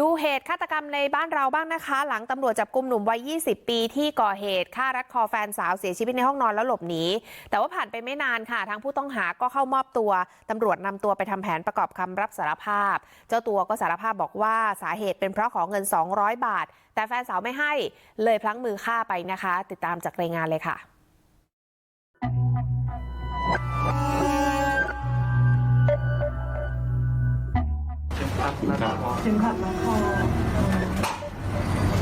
ดูเหตุฆาตกรรมในบ้านเราบ้างนะคะ หลังตำรวจจับกลุ่มหนุ่มวัย 20 ปีที่ก่อเหตุฆ่ารัดคอแฟนสาวเสียชีวิตในห้องนอนแล้วหลบหนี แต่ว่าผ่านไปไม่นานค่ะทางผู้ต้องหาก็เข้ามอบตัวตำรวจนำตัวไปทำแผนประกอบคำรับสารภาพ เจ้าตัวก็สารภาพบอกว่าสาเหตุเป็นเพราะขอเงิน 200 บาท แต่แฟนสาวไม่ให้เลยพลั้งมือฆ่าไปนะคะ ติดตามจากรายงานเลยค่ะ ถึงขัดมาคอ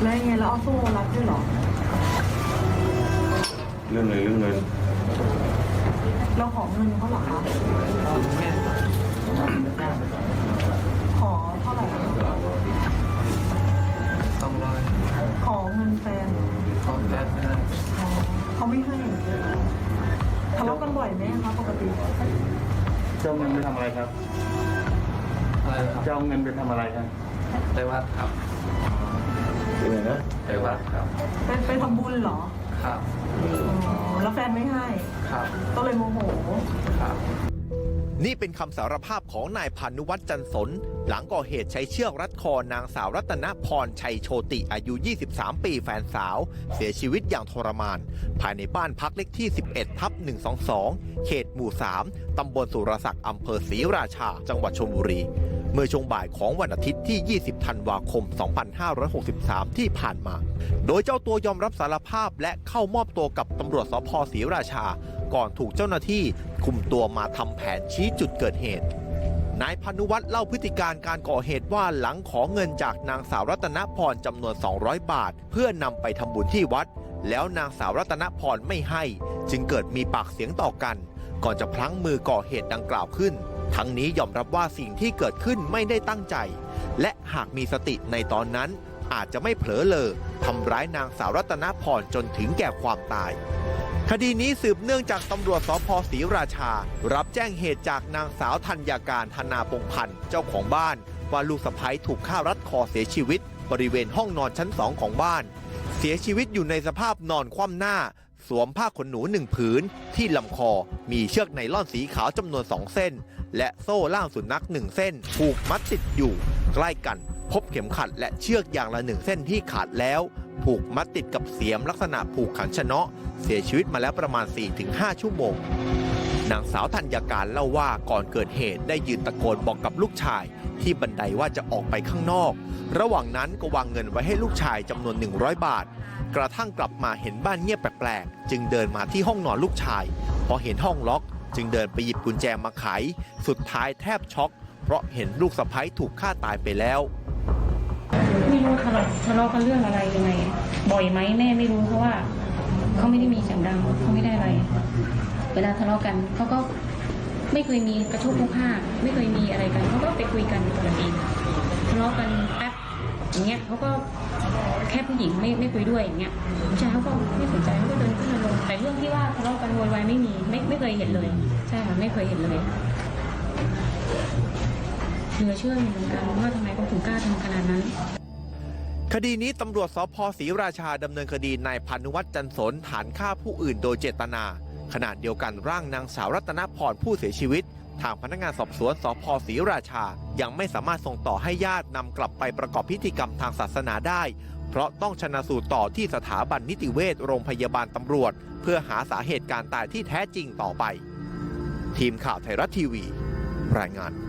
แล้วยังไงแล้วเอาโซ่รัดด้วยเหรอ เรื่องเงินเรื่องเงินเราขอเงินเขาเหรอคะขอเท่าไหร่คะสองร้อยขอเงินแฟนสองแสนไม่ได้อ๋อเขาไม่ให้ทะเลาะกันบ่อยไหมคะปกติ เจ้าเงินไปทำอะไรครับ อะไรครับเจ้าเงินไปทำอะไรครับไปวัดครับเป็นไงนะไปวัดครับไปไปทำบุญเหรอครับอ๋อแล้วแฟนไม่ให้ครับก็เลยโมโหครับนี่เป็นคำสารภาพของนายพานุวัฒน์จันสน หลังก่อเหตุใช้เชือกรัดคอนางสาวรัตนพรชัยโชติอายุ 23 ปีแฟนสาว เสียชีวิตอย่างทรมาน ภายในบ้านพักเลขที่ 11 ทับ 122 เขตหมู่ 3 ตำบลสุรศักดิ์อำเภอศรีราชา จังหวัดชลบุรี เมื่อช่วงบ่ายของวันอาทิตย์ที่ 20 ธันวาคม 2563 ที่ผ่านมา โดยเจ้าตัวยอมรับสารภาพและเข้ามอบตัวกับตำรวจสพศรีราชา ก่อนถูกเจ้าหน้าที่คุมตัวมาทำแผนชี้จุดเกิดเหตุ นายพานุวัฒน์เล่าพฤติการการก่อเหตุว่าหลังขอเงินจากนางสาวรัตนพรจำนวน 200 บาท เพื่อนำไปทำบุญที่วัด แล้วนางสาวรัตนพรไม่ให้ จึงเกิดมีปากเสียงต่อกัน ก่อนจะพลั้งมือก่อเหตุดังกล่าวขึ้น ทั้งนี้ยอมรับว่าสิ่งที่เกิดขึ้นไม่ได้ตั้งใจ และหากมีสติในตอนนั้น อาจจะไม่เผลอเลอทำร้ายนางสาวรัตนพรจนถึงแก่ความตาย คดีนี้สืบเนื่องจากตำรวจสพศรีราชา รับแจ้งเหตุจากนางสาวธัญญาการธนาปงพันธ์เจ้าของบ้าน ว่าลูกสะใภ้ถูกฆ่ารัดคอเสียชีวิต บริเวณห้องนอนชั้นสองของบ้าน เสียชีวิตอยู่ในสภาพนอนคว่ำหน้า สวมผ้าขนหนูหนึ่งผืน ที่ลำคอมีเชือกไนล่อนสีขาวจำนวนสองเส้น และโซ่ล่ามสุนัขหนึ่งเส้นผูกมัดติดอยู่ ใกล้กันพบเข็มขัดและเชือกอย่างละหนึ่งเส้นที่ขาดแล้ว ผูกมัดติดกับเสียมลักษณะผูกขันชนะ เสียชีวิตมาแล้วประมาณ 4-5 ชั่วโมง นางสาวธัญญาการเล่าว่าก่อนเกิดเหตุได้ยืนตะโกนบอกกับลูกชาย ที่บันไดว่าจะออกไปข้างนอก ระหว่างนั้นก็วางเงินไว้ให้ลูกชายจำนวน 100 บาท กระทั่งกลับมาเห็นบ้านเงียบแปลกๆ จึงเดินมาที่ห้องนอนลูกชาย พอเห็นห้องล็อก จึงเดินไปหยิบกุญแจมาไข สุดท้ายแทบช็อก เพราะเห็นลูกสะใภ้ถูกฆ่าตายไปแล้วไม่รู้ทะเลาะกันเรื่องอะไรยังไงบ่อยไหมแม่ไม่รู้เพราะว่า เขาไม่ได้มีเสียงดังเขาไม่ได้อะไร เวลาทะเลาะกันเขาก็ไม่เคยมีกระทุกทุกห้าไม่เคยมีอะไรกันเขาก็ไปคุยกันปกติทะเลาะกันแป๊บอย่างเงี้ยเขาก็แค่ผู้หญิงไม่ไม่คุยด้วยอย่างเงี้ยผู้ชายเขาก็ไม่สนใจเขาก็เดินขึ้นมาลงแต่เรื่องที่ว่าทะเลาะกันโวยวายไม่มีไม่ไม่เคยเห็นเลย ใช่ค่ะไม่เคยเห็นเลยเหลือเชื่อเหมือนกันว่าทำไมเขาถึงกล้าทำขนาดนั้น คดีนี้ตำรวจสพศรีราชาดำเนินคดีนายพานุวัฒน์จันสนฐานฆ่าผู้อื่นโดยเจตนา ขณะเดียวกันร่างนางสาวรัตนพรผู้เสียชีวิต ทางพนักงานสอบสวนสพศรีราชา ยังไม่สามารถส่งต่อให้ญาตินำกลับไปประกอบพิธีกรรมทางศาสนาได้ เพราะต้องชนะสูตรต่อที่สถาบันนิติเวชโรงพยาบาลตำรวจ เพื่อหาสาเหตุการตายที่แท้จริงต่อไป ทีมข่าวไทยรัฐทีวี รายงาน